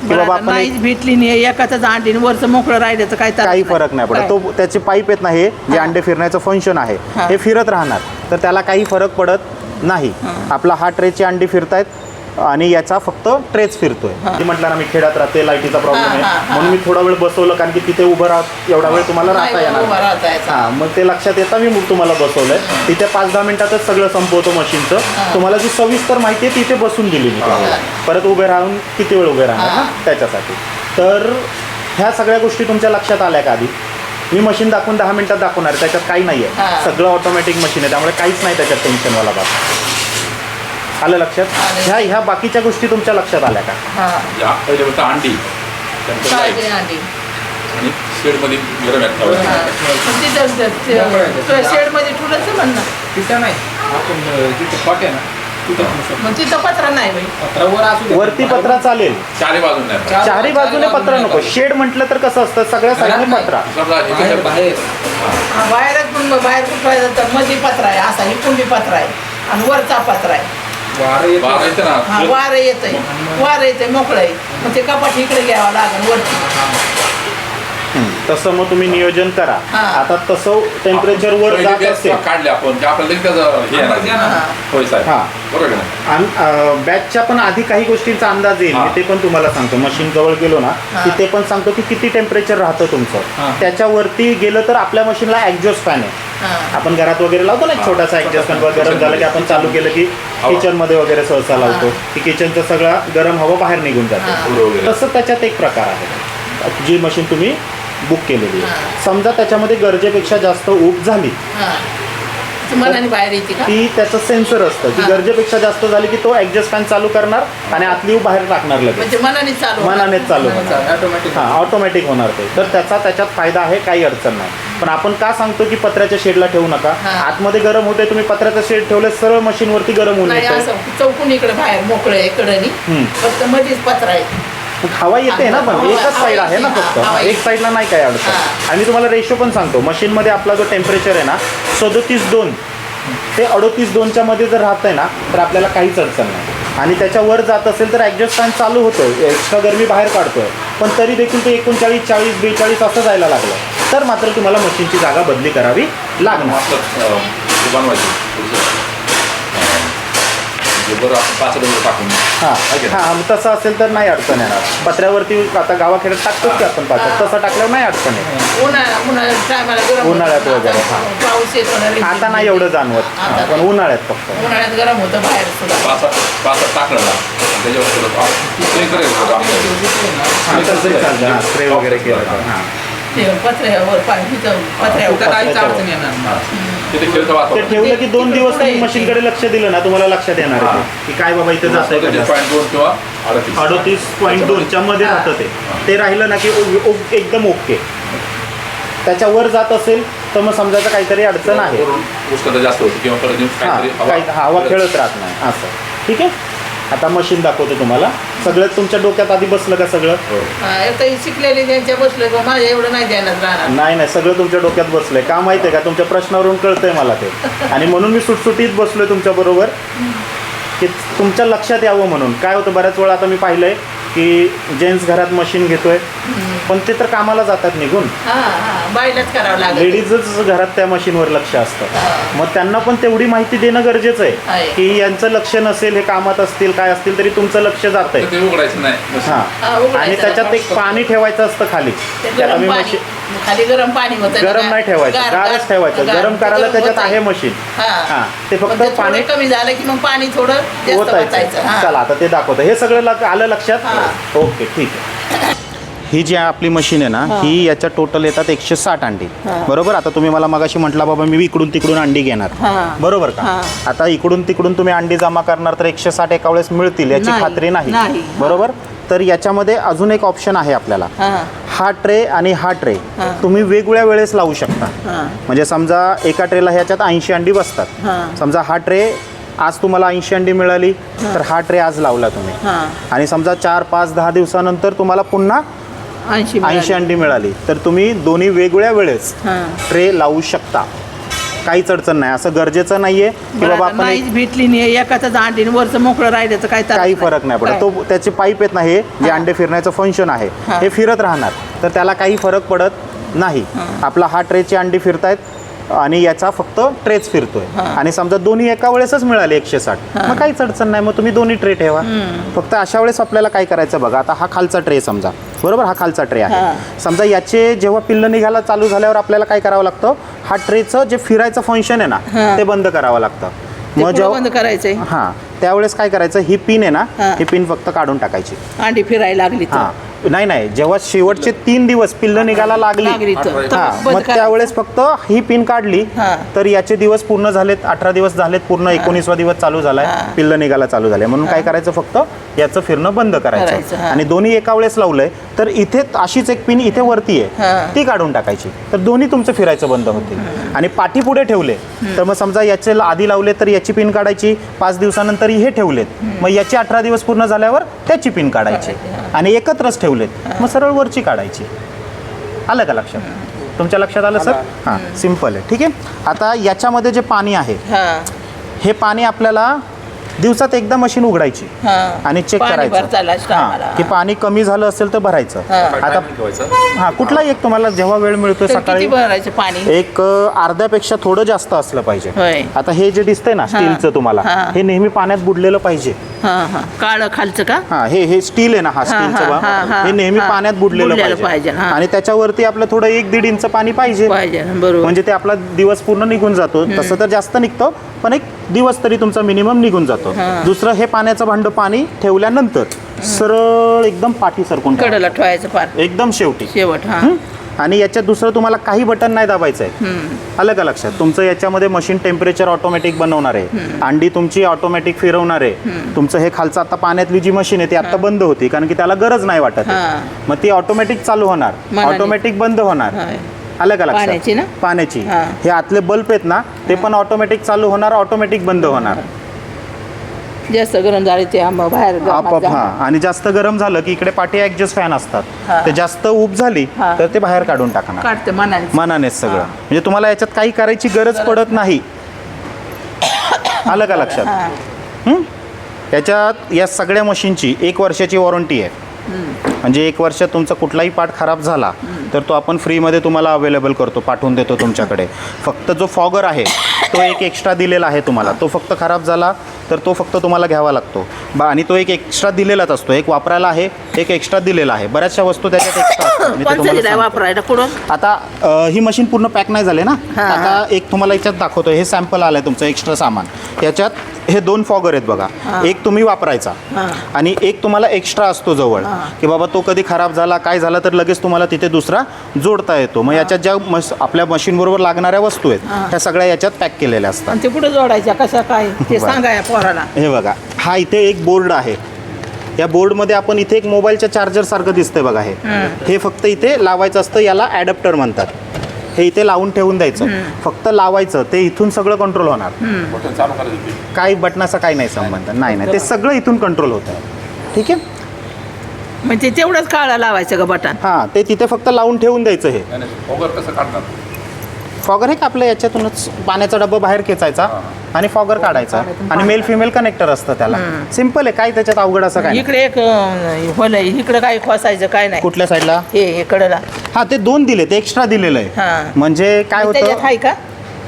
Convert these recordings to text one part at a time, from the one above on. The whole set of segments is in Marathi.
की बाबा आपण एक- नाहीच भेटली नाही एकाच अंडी वरचं मोकळं राहिल्याचं काय ताकद काही फरक नाही पडत काय? तो त्याचे पाईप आहेत ना हे जे हा. अंडे फिरण्याचं फंक्शन आहे हा. हे फिरत राहणार तर त्याला काही फरक पडत नाही आपला हा ट्रेचे अंडी फिरतायत आणि याचा फक्त ट्रेच फिरतोय. जे म्हटलं ना मी खेड्यात राहते लाईटीचा प्रॉब्लेम हा, हा, आहे. हा. म्हणून मी थोडा वेळ बसवलं कारण की तिथे उभं राहत एवढा वेळ तुम्हाला राहता येणार उभं. राहता. हा मग ते लक्षात येता मी मग तुम्हाला बसवलंय. तिथे पाच दहा मिनिटातच सगळं संपवतो मशीनचं. तुम्हाला जी सविस्तर माहिती आहे तिथे बसून दिली मी तुम्हाला. परत उभे राहून किती वेळ उभे राहणार ना त्याच्यासाठी. तर ह्या सगळ्या गोष्टी तुमच्या लक्षात आल्या का आधी? मी मशीन दाखवून दहा मिनिटात दाखवणार त्याच्यात काही नाही आहे. सगळं ऑटोमॅटिक मशीन आहे त्यामुळे काहीच नाही त्याच्यात टेन्शनवाला बाब. आलं लक्षात? आलं. ह्या ह्या बाकीच्या गोष्टी तुमच्या लक्षात आल्या का? हा. या पहिले फक्त अंडी. त्यानंतर आणि शेडमध्ये गरम हा. तिथं शेडमध्ये ठेवलं म्हणणं. तिथं नाही. आपण अं, जिथं पॉट आहे ना तिथं ठेवू शकतो. मग तिथं पत्रा नाही बाई. पत्रावर असू दे. वरती पत्रा चालेल. चारी बाजून नाही. चार- चारही बाजूने चारी पत्र नको. शेड म्हटलं तर कसं असतं? सगळ्या साईडने नाही. पत्रा. समजा बाहेर बाहेर. हा, बाहेरच पण बाहेर कुठं तर मध्ये पत्रा आहे. असा ही कुंडी पत्रा आहे. आणि वरचा पत्रा आहे. वारं येतं. हा वारं येतंय मोकळं आहे मग ते कपाट इकडे घ्यावं लागेल वरती हं, तसं मग तुम्ही नियोजन करा हा. आता तसं टेम्परेचर वर पहिले जात बॅच असेल काढले आपण की आपल्याला लगेच त्याचं हे येणार. अंदाज येणार. होय साहेब हा. बरोबर आहे ना आणि बॅचच्या पण आधी काही गोष्टींचा अंदाज येईल हा. मी ते पण तुम्हाला सांगतो मशीन जवळ गेलो ना हा. की ते पण सांगतो की किती टेम्परेचर राहतं तुमचं हा. त्याच्यावरती गेलं तर आपल्या मशीनला एक्झॉस्ट फॅन आहे आपण घरात वगैरे लावतो ना एक. छोटासा फॅन गरम झालं की आपण चालू केलं की हवा. किचनमध्ये वगैरे सहसा लावतो. की किचनचं सगळं गरम हवा बाहेर निघून जाते. तसं त्याच्यात एक प्रकार आहे. जी मशीन तुम्ही बुक केलेली आहे. समजा त्याच्यामध्ये गरजेपेक्षा जास्त ऊब झाली. ती मनाने बाहेर येते का? ती त्याचं सेन्सर असतं. की. गरजेपेक्षा जास्त झाली की तो ऍडजस्ट फॅन चालू करणार आणि आतली ऊब बाहेर टाकणार लगेच. म्हणजे मनाने चालू मनानेच चालू होणार. ऑटोमॅटिक हा ऑटोमॅटिक होणार ते. तर त्याचा त्याच्यात फायदा आहे काही अडचण नाही. पण आपण का सांगतो की पत्र्याच्या शेडला ठेवू नका? हा. आतमध्ये गरम होते तुम्ही पत्र्याचं शेड ठेवले सरळ मशीनवरती गरम होऊन नाही येतं असं चौकून इकडे बाहेर मोकळं आहे हम्म. फक्त मध्येच पत्रा आहे. मग हवा येते ना पण हवा- एकच साईड आहे ना फक्त. हा, एक. साईडला नाही काय अडचण. हा. आणि तुम्हाला रेशो पण सांगतो मशीनमध्ये आपला जो टेम्परेचर आहे ना सदोतीस दोन. ते अडोतीस दोनच्या मध्ये जर राहत आहे ना तर आपल्याला काहीच अडचण नाही. आणि त्याच्यावर जात असेल तर ॲडजस्ट फॅन चालू होतोय. एक्स्ट्रा गरमी बाहेर काढतोय. पण तरी देखील ते एकोणचाळीस चाळीस बेचाळीस असं जायला लागलं. तर मात्र तुम्हाला मशीनची जागा बदली करावी लागणार. हे. हां? हां तसं असेल तर नाही अडचण येणार. पत्र्यावरती आता गावाखेड्यात टाकतोच की आपण पाच तसं टाकल्यावर नाही अडचण उन्हाळा उन्हाळ्यात वगैरे, आता हा. नाही एवढं जाणवत. आता पण उन्हाळ्यात फक्त. उन्हाळ्यात गरम होतं बाहेर स्प्रे वगैरे केलं तर हां. ते पत्र्यावर पाणी तिथं पत्र्यावर कुठं काहीच अडचण येणार. नाही. हा. तिथे खेळतं ते वातावरण ठेवलं की दोन दिवस तुम्ही पुढे मशीनकडे लक्ष दिलं ना तुम्हाला लक्षात येणार आहे. ते, की काय बाबा इथं जात आहे पॉईंट दोन किंवा अडतीस. अडोतीस पॉईंट दोनच्या मध्ये. राहतं ते. ते राहिलं ना की ओ- ओ- एकदम ओके. त्याच्यावर जात असेल तर मग समजायचं काहीतरी अडचण आहे. वरून उष्णता जास्त होती किंवा परत येऊन हां काहीतरी काही हवा खेळत राहत नाही. असं ठीक आहे? आता मशीन दाखवतो तुम्हाला. सगळं तुमच्या डोक्यात आधी बसलं का सगळं? हो. आता शिकलेली त्यांच्या बसले बा माझ्या एवढं नाही ध्यानात राहणार. नाही नाही सगळं तुमच्या डोक्यात बसलंय. का माहिती आहे का? तुमच्या प्रश्नावरून कळतंय मला ते. आणि म्हणून मी सुटसुटीत बसलोय तुमच्या बरोबर. की तुमच्या लक्षात यावं म्हणून. काय होतं बऱ्याच वेळा आता मी पाहिलंय की जेंट्स घरात मशीन घेतोय पण ते तर कामाला जातात निघून. बायलाच करावं लागेल लेडीजच घरात त्या मशीनवर लक्ष असतं. हा. मग त्यांना पण तेवढी माहिती देणं गरजेचं आहे. की यांचं लक्ष नसेल हे कामात असतील काय असतील तरी तुमचं लक्ष जात आहे ते उघडायचं नाही. हा. आणि त्याच्यात एक पाणी ठेवायचं असतं खाली. त्याला गरम मी पाणी. मशीन खाली गरम पाणी होतं गरम नाही ठेवायचं गारच ठेवायचं. गरम करायला त्याच्यात आहे मशीन. हा. हा. ते फक्त पाणी कमी झालं की मग पाणी थोडं जास्त ओतायचं ओतायचं हा. चला आता ते दाखवतं. हे सगळं आलं लक्षात. ओके ठीक आहे ही जी आपली मशीन आहे ना ही याच्या टोटल येतात एकशे साठ अंडी. बरोबर आता तुम्ही मला मगाशी म्हटला बाबा मी इकडून तिकडून अंडी घेणार. बरोबर का. आता इकडून तिकडून तुम्ही अंडी जमा करणार तर एकशे साठ एका वेळेस मिळतील याची. खात्री नाही. बरोबर तर याच्यामध्ये अजून एक ऑप्शन आहे आपल्याला हा ट्रे आणि हा ट्रे. तुम्ही वेगवेगळ्या वेळेस लावू शकता म्हणजे समजा एका ट्रेला ह्याच्यात ऐंशी अंडी बसतात. समजा हा ट्रे आज तुम्हाला ऐंशी अंडी मिळाली तर हा ट्रे आज लावला तुम्ही. हा. आणि समजा चार पाच दहा दिवसानंतर तुम्हाला पुन्हा ऐंशी अंडी मिळाली. तर तुम्ही दोन्ही वेगवेगळ्या वेळेस हा. ट्रे लावू शकता. काहीच अडचण नाही. असं गरजेचं नाहीये की बाबा आपण भेटली नाही. एकाच अंडी वरचं मोकळं राहिल्याचं त्रास काही फरक नाही पडत? तो त्याची पाईप येत नाही. जे अंडे फिरण्याचं फंक्शन आहे हा. हे फिरत राहणार. तर त्याला काही फरक पडत नाही. आपला हा ट्रेची अंडी फिरतायत. आणि याचा फक्त ट्रेच फिरतोय. आणि समजा दोन्ही एका वेळेसच मिळाले एकशे साठ मग काहीच अडचण नाही मग तुम्ही दोन्ही ट्रे ठेवा. फक्त अशा वेळेस आपल्याला काय करायचं बघा आता हा खालचा ट्रे समजा. बरोबर? हा खालचा ट्रे. आहे. समजा याचे जेव्हा पिल्ल निघायला चालू झाल्यावर आपल्याला काय करावं लागतं? हा ट्रेचं जे फिरायचं फंक्शन आहे ना. ते बंद करावं लागतं. ते पुढं बंद करायचंय. हां. त्यावेळेस काय करायचं? ही पिन आहे ना हा. पिन फक्त काढून टाकायची. अंडी फिरायला लागली हां. नाही नाही. जेव्हा शेवटचे तीन दिवस पिल्ल निघायला लागली. लागली तर हा, तर हा बंद मग. त्यावेळेस फक्त ही पिन काढली. हा. तर याचे दिवस पूर्ण झालेत अठरा दिवस झालेत पूर्ण एकोणीसवा दिवस चालू झालाय. पिल्ल निघायला चालू झाले. म्हणून काय करायचं फक्त याचं फिरणं बंद करायचं, करायचं हा. आणि दोन्ही एका वेळेस लावलंय. तर इथे अशीच एक पिन इथे वरती आहे. ती काढून टाकायची. तर दोन्ही तुमचं फिरायचं बंद होतील. आणि पाठी पुढे ठेवले. तर मग समजा याचे आधी लावले तर याची पिन काढायची. पाच दिवसानंतर हे ठेवलेत. मग याची अठरा दिवस पूर्ण झाल्यावर त्याची पिन काढायची. आणि एकत्रच ठेवलेत. मग सरळ वरची काढायची. आलं का लक्षात? तुमच्या लक्षात आलं सर? हां सिंपल आहे. ठीक आहे? आता याच्यामध्ये जे पाणी आहे हा. हे पाणी आपल्याला दिवसात एकदा मशीन उघडायची हा. आणि चेक पाणी करायचं. हां की पाणी कमी झालं असेल तर भरायचं. हा. आता हां कुठलाही एक तुम्हाला जेव्हा वेळ तर किती सकाळी भरायचं पाणी? एक अ, अर्ध्यापेक्षा थोडं जास्त असलं पाहिजे. होय. आता हे जे दिसतंय ना स्टीलचं तुम्हाला हा. हे नेहमी पाण्यात बुडलेलं पाहिजे. हा हा. काळं खालचं का? हा हे हे स्टील आहे ना हा स्टीलचं हा, बा. हा, हा, हे नेहमी हा. पाण्यात बुडलेलं बुडलेलं पाहिजे. पाहिजे, हा. आणि त्याच्यावरती आपलं थोडं एक दीड इंच पाणी पाहिजे. पाहिजे बरोबर. म्हणजे ते आपला दिवस पूर्ण निघून जातो. तसं तर जास्त निघतो पण एक दिवस तरी तुमचा मिनिमम निघून जातो. हा. दुसरं हे पाण्याचं भांड पाणी ठेवल्यानंतर सरळ एकदम पाठी सरकून ठेवा. कडला ठेवायचं पार एकदम शेवटी शेवट हा हं? आणि याच्यात दुसरं तुम्हाला काही बटन नाही दाबायचं आहे हम्म. आलं का लक्षात तुमचं याच्यामध्ये मशीन टेम्परेचर ऑटोमॅटिक बनवणार आहे अंडी तुमची ऑटोमॅटिक फिरवणार आहे तुमचं हे खालचं आता पाण्यातली जी मशीन आहे ती आता बंद होती कारण की त्याला गरज नाही वाटत आहे. हा. मग ती ऑटोमॅटिक चालू होणार मनाने. ऑटोमॅटिक बंद होणार होय. आलं का लक्षात पाण्याची ना? पाण्याची हा. हे आतले बल्ब आहेत ना ते पण ऑटोमॅटिक चालू होणार ऑटोमॅटिक बंद होणार जास्त गरम झाले ते आंबा बाहेर हा. आणि जास्त गरम झालं की इकडे पाठी ऍडजस्ट फॅन असतात. हा. ते जास्त ऊब झाली हा. तर ते बाहेर काढून टाकणार. काढते मनाने मनानेच सगळं. म्हणजे तुम्हाला याच्यात काही करायची गरज पडत नाही. आलं का लक्षात? हा. हं? याच्यात या सगळ्या मशीनची एक वर्षाची वॉरंटी आहे. म्हणजे एक वर्ष तुमचा कुठलाही पार्ट खराब झाला तर तो आपण फ्रीमध्ये तुम्हाला अवेलेबल करतो पाठवून देतो तुमच्याकडे. फक्त जो फॉगर आहे तो एक एक्स्ट्रा दिलेला आहे तुम्हाला. तो फक्त खराब झाला तर तो फक्त तुम्हाला घ्यावा लागतो. बा आणि तो एक एक्स्ट्रा दिलेलाच असतो. एक वापरायला आहे एक एक्स्ट्रा दिलेला आहे. बऱ्याचशा वस्तू त्याच्यात एक्स्ट्रा असतात. मी ते कोणचं तुम्हाला दिलाय सांगतो. वापरायला? कुठून? आता अ, ही मशीन पूर्ण पॅक नाही झाले ना? हा, आता एक तुम्हाला याच्यात दाखवतो हे सॅम्पल आलंय तुमचं एक्स्ट्रा सामान. याच्यात हे दोन फॉगर आहेत बघा. एक तुम्ही वापरायचा. आणि एक तुम्हाला एक्स्ट्रा असतो जवळ. की बाबा तो कधी खराब झाला काय झाला तर लगेच तुम्हाला तिथे दुसरा जोडता येतो. मग याच्यात ज्या आपल्या मशीन बरोबर लागणाऱ्या वस्तू आहेत. ह्या सगळ्या याच्यात पॅक केलेल्या असतात. ते कुठं जोडायच्या कशा काय? ते. सांगा या पोराला. हे बघा हा इथे एक बोर्ड आहे. या बोर्डमध्ये आपण इथे एक मोबाईलच्या चार्जर सारखं दिसतंय बघा हे. हे फक्त इथे लावायचं असतं याला ॲडॅप्टर म्हणतात. हे इथे लावून ठेवून द्यायचं. फक्त लावायचं ते इथून सगळं कंट्रोल होणार. काही बटनाचा काही नाही संबंध. नाही नाही. ते सगळं इथून कंट्रोल होतं. ठीक आहे? म्हणजे तेवढंच काळा लावायचं का बटन? हां ते तिथे फक्त लावून ठेवून द्यायचं हे. कसं काढणार? फॉगर हे का आपल्या याच्यातूनच पाण्याचा डब्बा बाहेर खेचायचा आणि फॉगर काढायचा? आणि मेल फिमेल कनेक्टर असतं त्याला. सिंपल आहे. काय त्याच्यात अवघड असं काय नाही. इकडे एक अं, होलंय इकडे काय खोसायचं काय नाही. कुठल्या साईडला हे इकडला. हा ते दोन दिले ते एक्स्ट्रा दिलेलं आहे. हा. म्हणजे काय होतं? आहे का?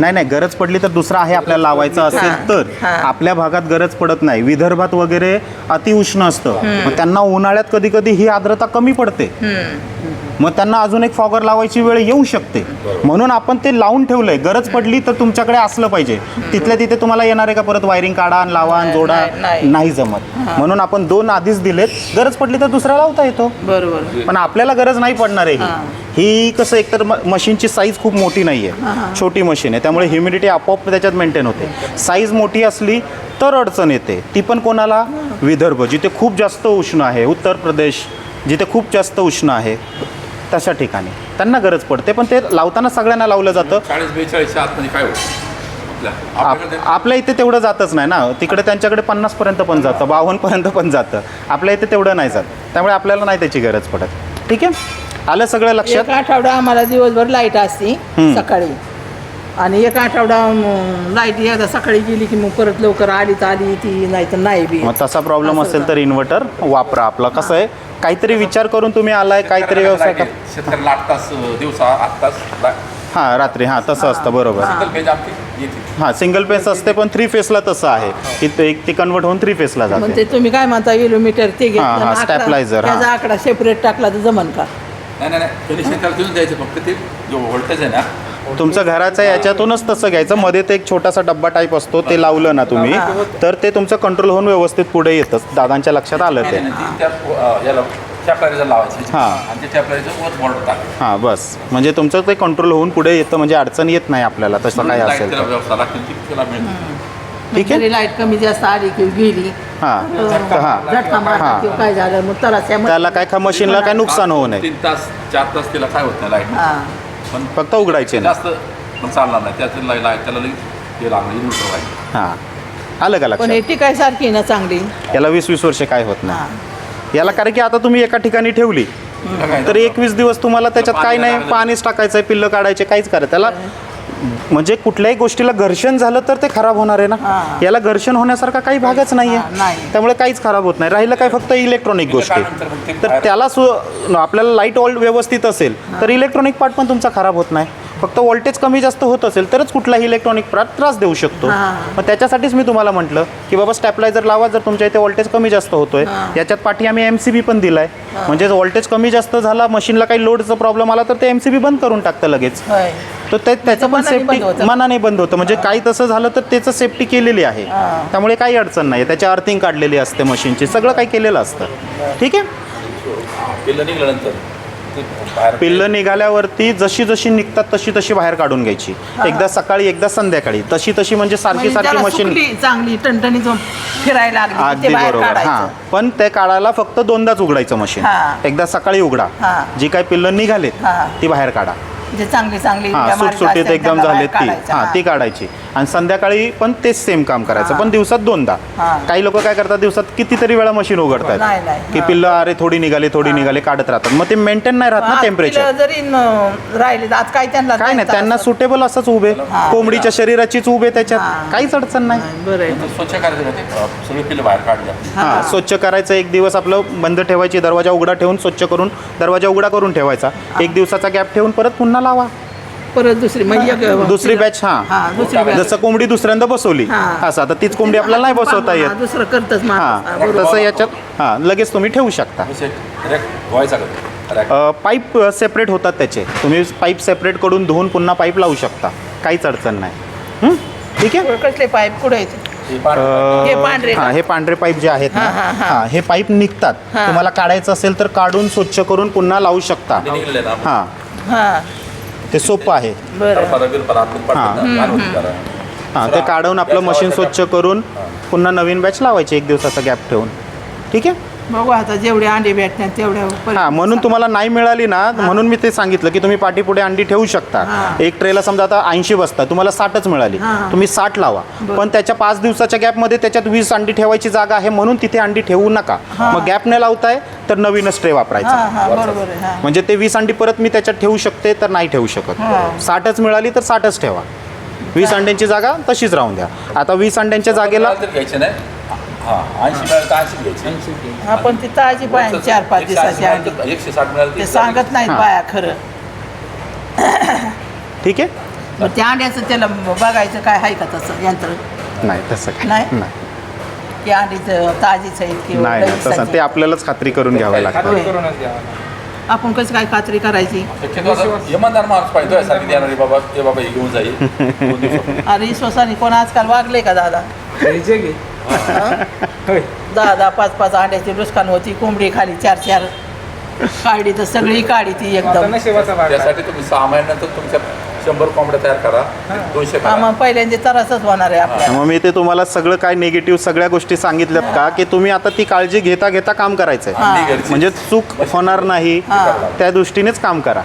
नाही नाही गरज पडली तर दुसरा आहे आपल्याला लावायचा असेल तर. आपल्या भागात गरज पडत नाही. विदर्भात वगैरे अतिउष्ण असतं. मग त्यांना उन्हाळ्यात कधी कधी ही आर्द्रता कमी पडते. मग त्यांना अजून एक फॉगर लावायची वेळ येऊ शकते. म्हणून आपण ते लावून ठेवलंय. गरज पडली तर तुमच्याकडे असलं पाहिजे. तिथल्या तिथे तुम्हाला येणार आहे का परत? वायरिंग काढा आणि लावा जोडा. नाही जमत. म्हणून आपण दोन आधीच दिलेत. गरज पडली तर दुसरा लावता येतो. बरोबर. पण आपल्याला गरज नाही पडणार आहे हा. कसं एकतर म- मशीनची साईज खूप मोठी नाही आहे छोटी मशीन आहे. त्यामुळे ह्युमिडिटी आपोआप त्याच्यात मेंटेन होते. साईज मोठी असली तर अडचण येते. ती पण कोणाला विदर्भ जिथे खूप जास्त उष्ण आहे उत्तर प्रदेश जिथे खूप जास्त उष्ण आहे तशा ठिकाणी. त्यांना गरज पडते पण ते लावताना सगळ्यांना लावलं जातं. चाळीस बेचाळीसच्या आतमध्ये काय होतं आपल्या आप- आपल्याकडे आपल्या इथे तेवढं जातच नाही ना. तिकडे त्यांच्याकडे पन्नासपर्यंत पण जातं बावन्नपर्यंत पण जातं. आपल्या इथे तेवढं नाही जात. त्यामुळे आपल्याला नाही त्याची गरज पडत. ठीक आहे? आलं सगळं लक्षात? एक आठवडा आम्हाला दिवसभर लाइट असते हम्म. सकाळी. आणि एक आठवडा लाइट एकदा सकाळी गेली की मग परत लवकर आली तर आली ती नाही तर नाही बी. मग तसा प्रॉब्लेम असं असेल तर इन्व्हर्टर वापरा आपला. कसं आहे? काहीतरी विचार करून तुम्ही आलाय काहीतरी व्यवसाय कर शेतकऱ्याला आठ तास दिवसा आठ तास हां रात्री. हां तसं असतं बरोबर. सिंगल पेज आमची येते. हां सिंगल फेस असते पण थ्री फेसला तसं आहे. की ते एक ती कन्वर्ट होऊन थ्री फेसला मग जाते. ते तुम्ही काय म्हणता किलोमीटर ते घेतलं हा, हा, stabilizer, हा. त्याचा आकडा सेपरेट टाकला तर जमन का? नाही नाही नाही. त्यांनी शेतकऱ्याला देऊन द्यायचं फक्त ते जो व्होल्टेज आहे ना. तुमचं घराचं याच्यातूनच तसं घ्यायचं. मध्ये ते एक छोटासा डब्बा टाईप असतो ते लावलं ना तुम्ही तर ते तुमचं कंट्रोल होऊन व्यवस्थित पुढे येतं. दादांच्या लक्षात आलं ते. नाही, नाही, ती त्या अं, याला टॅपलायझर लावायची. हा. आणि टाकायचं हां बस. म्हणजे तुमचं ते कंट्रोल होऊन पुढे येतं म्हणजे अडचण येत नाही आपल्याला तसं काय असेल तर. व्यवस्था लागते ती त्याला मिळते ठीक आहे. जरी लाइट कमी जास्त आली की गेली हां. हां झटका मारला हा. किंवा काय झालं मग त्याला त्या त्याला काय का मशीनला काय नुकसान होऊ नये. तीन तास चार तास त्याला काय होत नाही लाइट. हा. पण फक्त उघडायचे नाही. जास्त पण चालणार नाही. त्याचं लाइट लाइट त्याला लगेच हे लागणार इन्व्हर्टर व्हायचं हां. आलं का पण लक्षात हे टिकायसारखी आहे ना चांगली? याला वीस वीस वर्ष काय होत हा. नाही याला कारण की आता तुम्ही एका ठिकाणी ठेवली. तर एकवीस दिवस तुम्हाला त्याच्यात काय नाही पाणीच टाकायचं पिल्लं काढायचे काहीच करायचं. त्याला म्हणजे कुठल्याही गोष्टीला घर्षण झालं तर ते खराब होणार आहे ना? हा. याला घर्षण होण्यासारखा काही भागच नाही. हा, आहे नाही. त्यामुळे काहीच खराब होत नाही. राहिलं काय फक्त इलेक्ट्रॉनिक गोष्टी. मग ते तर बाहेर- त्याला सु आपल्याला लाइट ऑल व्यवस्थित असेल तर इलेक्ट्रॉनिक पार्ट पण तुमचा खराब होत नाही. फक्त व्होल्टेज कमी जास्त होत असेल तरच कुठलाही इलेक्ट्रॉनिक पार्ट त्रास देऊ शकतो. मग त्याच्यासाठीच मी तुम्हाला म्हटलं की बाबा स्टॅपलायझर लावा जर तुमच्या इथे व्होल्टेज कमी जास्त होतोय. याच्यात पाठी आम्ही एम सी बी पण दिलाय. म्हणजे व्होल्टेज कमी जास्त झाला मशीनला काही लोडचा प्रॉब्लेम आला तर ते एम सी बी बंद करून टाकतं लगेच. तर ते त्याचं पण सेफ्टी. मनाने बंद होतं. म्हणजे काही तसं झालं तर त्याचं सेफ्टी केलेली आहे. त्यामुळे काही अडचण नाही. त्याची अर्थिंग काढलेली असते मशीनची सगळं काही केलेलं असतं. ठीक आहे? ते बाहेर पिल्लं निघाल्यावरती जशी जशी निघतात तशी तशी बाहेर काढून घ्यायची. एकदा सकाळी एकदा संध्याकाळी. तशी तशी म्हणजे सारखी म्हणजे सारखी त्याला मशीन चांगली टणटणीत होऊन फिरायला लागली अगदी बाहेर बरोबर. हां. काढायचं पण ते काढायला फक्त दोनदाच उघडायचं मशीन हा. एकदा सकाळी उघडा. हा. जी काही पिल्लं निघालेत हा. ती बाहेर काढा. जे चांगली चांगली हा सुटसुटीत एकदम त्यांना झाले बाहेर ती. हा. ती काढायची आणि संध्याकाळी पण तेच सेम काम करायचं. पण दिवसात दोनदा हा. काही लोक काय करतात दिवसात कितीतरी वेळा मशीन उघडतात नाही, नाही. की. पिल्लं अरे थोडी निघाली थोडी निघाली काढत राहतात मग ते मेंटेन नाही राहत ना टेम्परेचर जरी राहिले आज काय त्यांना काय नाही त्यांना. सुटेबल असंच उभे हा. कोंबडीच्या शरीराचीच उभे हा. त्याच्यात काहीच अडचण नाही नाही, बरं स्वच्छ करायचं बाहेर हा स्वच्छ करायचं एक दिवस आपलं बंद ठेवायची दरवाजा उघडा ठेवून स्वच्छ करून दरवाजा उघडा करून ठेवायचा एक दिवसाचा गॅप ठेवून परत पुन्हा लावा परत दुसरी एक- दुसरी बॅच हा हा दुसरी batch. जसं कोंबडी दुसऱ्यांदा बसवली हा. असं आता तीच कोंबडी आपल्याला नाही बसवता हा, येत दुसरं करतच हा. हा. तसं याच्यात हा लगेच तुम्ही ठेवू शकता का पाईप सेपरेट होतात त्याचे तुम्ही पाईप सेपरेट करून धुवून पुन्हा पाईप लावू शकता काहीच अडचण नाही हं? ठीक आहे कसले पाईप कुठे? हे हे पांढरे का? हा हे पांढरे पाईप जे आहेत ना हा, हा, हा. हा हे पाईप निघतात हा. तुम्हाला काढायचं असेल तर काढून स्वच्छ करून पुन्हा लावू शकता हा हा ते सोपं आहे. बरं. हा. ते काढून आपलं मशीन स्वच्छ करून पुन्हा नवीन बॅच लावायची एक दिवसाचा गॅप ठेवून. ठीक आहे? बघू आता जेवढे अंडे भेटतात तेवढ्या हा म्हणून तुम्हाला नाही मिळाली ना म्हणून मी ते सांगितलं की तुम्ही पाठीपुढे अंडी ठेवू शकता. एक ट्रेला समजा आता ऐंशी बसता तुम्हाला साठच मिळाली. तुम्ही साठ लावा. पण त्याच्या पाच दिवसाच्या गॅपमध्ये त्याच्यात वीस अंडी ठेवायची जागा आहे म्हणून तिथे अंडी ठेवू नका. मग गॅप नाही लावताय तर नवीनच ट्रे वापरायचा. म्हणजे ते वीस अंडी परत मी त्याच्यात ठेवू शकते तर नाही ठेवू शकत. हा. साठच मिळाली तर साठच ठेवा. वीस अंड्यांची जागा तशीच राहून द्या. आता वीस अंड्यांच्या जागेला हा ऐंशी मिळालं तर ऐंशी घ्यायचे? आपण ती ताजी पाहिजे चार पाच एकशे ऐंशी दिवसाची अंडी मिळालं तर- एकशे साठ मिळालं तर ते सांगत नाहीत हा. बाया खरं. ठीक आहे. मग त्या अंड्याचं त्याला बघायचं काय आहे का तसं यंत्र? नाही तसं काय. नाही? नाही. की अंडीचं ताजीच आहे किंवा नाही नाही, लगेच तसं आहे. ते आपल्यालाच खात्री करून घ्यावं लागतं खात्री करूनच द्यावा आपण कसं काय खात्री करायची? शक्यतो आता इमानदार माणूस पाहिजे देणारी बाबा हे घेऊन जाईल दोन. अरे स्वसानी कोण आजकाल वागले का दादा? होय दहा दहा पाच पाच अंड्याची नुकसान होती कोंबडी खाली चार चार काढी तर सगळी काढी ती एकदम. नशिबाचा भाग आहे. त्यासाठी तुम्ही सहा महिन्यानंतर तुमच्या शंभर कोंबड्या तयार करा. दोनशे हा, करा मग पहिल्यांदा त्रासच होणार आहे आपल्याला मग मी ते तुम्हाला सगळं काय निगेटिव्ह सगळ्या गोष्टी सांगितल्यात का की तुम्ही आता ती काळजी घेता घेता काम करायचंय. हा. म्हणजे चूक होणार नाही हा. त्या दृष्टीनेच काम करा.